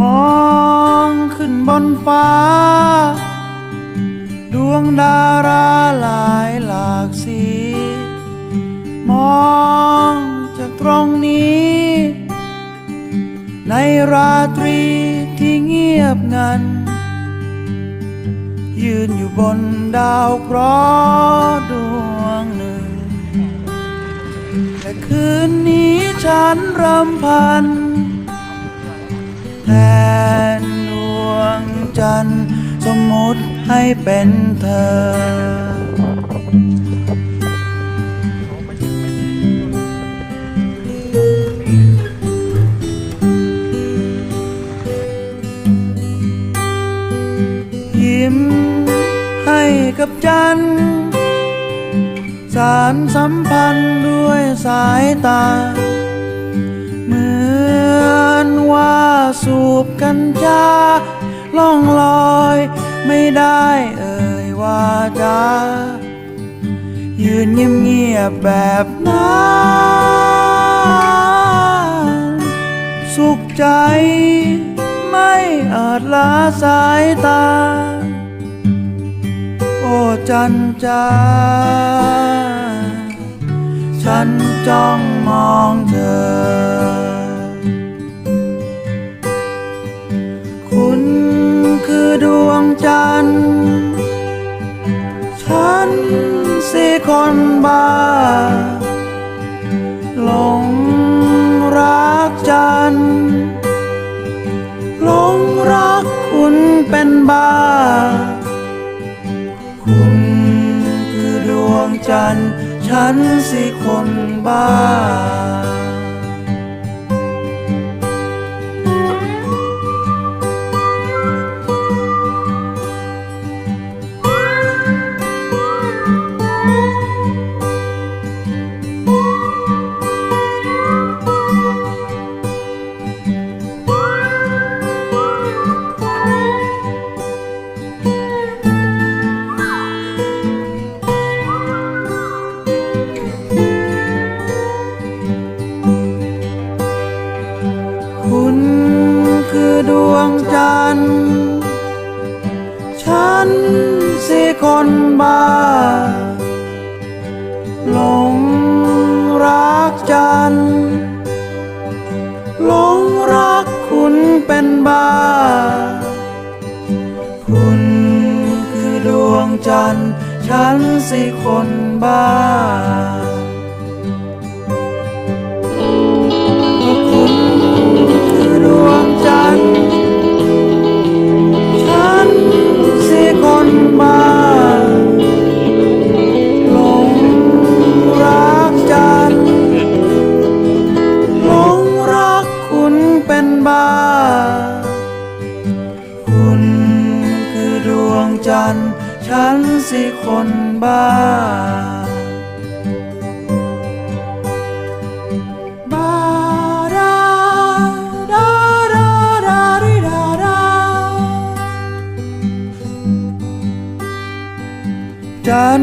มองขึ้นฟ้า ดวงดาราหลายหลากสี มองจากตรงนี้ ในราตรีที่เงียบงัน ยืนอยู่บนดาวเคราะห์ดวงหนึ่ง และคืนนี้ฉันรำพัน แทนดวงจันทร์สมมติให้เป็นเธอยิ้มให้กับจันทร์สารสัมพันธ์ด้วยสายตา ล่องลอย ไม่ได้เอ่ยว่าจายืนเงียบๆแบบนั้นสุขใจ ไม่อาจละสายตา โอ้จันจาฉันจ้องมองเธอ จันทร์ฉันสิคนบ้าหลงรักจันทร์หลงรักคุณเป็นบ้า คุณคือดวงจันทร์ฉันสิคนบ้า ฉันสิคนบ้าหลงรักจันหลงรักคุณเป็นบ้า คุณคือดวงจันทร์ฉันสิคนบ้า ฉันสิคนบ้าบาราราราริราราจัน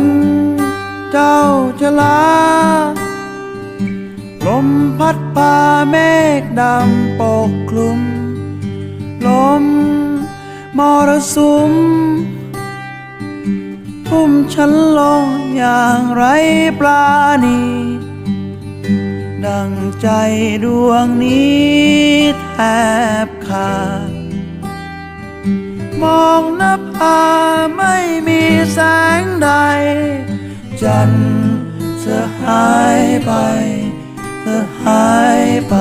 เจ้าชลา ลมพัดพาเมฆดำปกคลุม ลมมรสุม ทุ่มฉันลงอย่างไรปลาณีดังใจดวงนี้แทบขาด มองหน้าผาไม่มีแสงใด จันทร์เธอหายไป เธอหายไป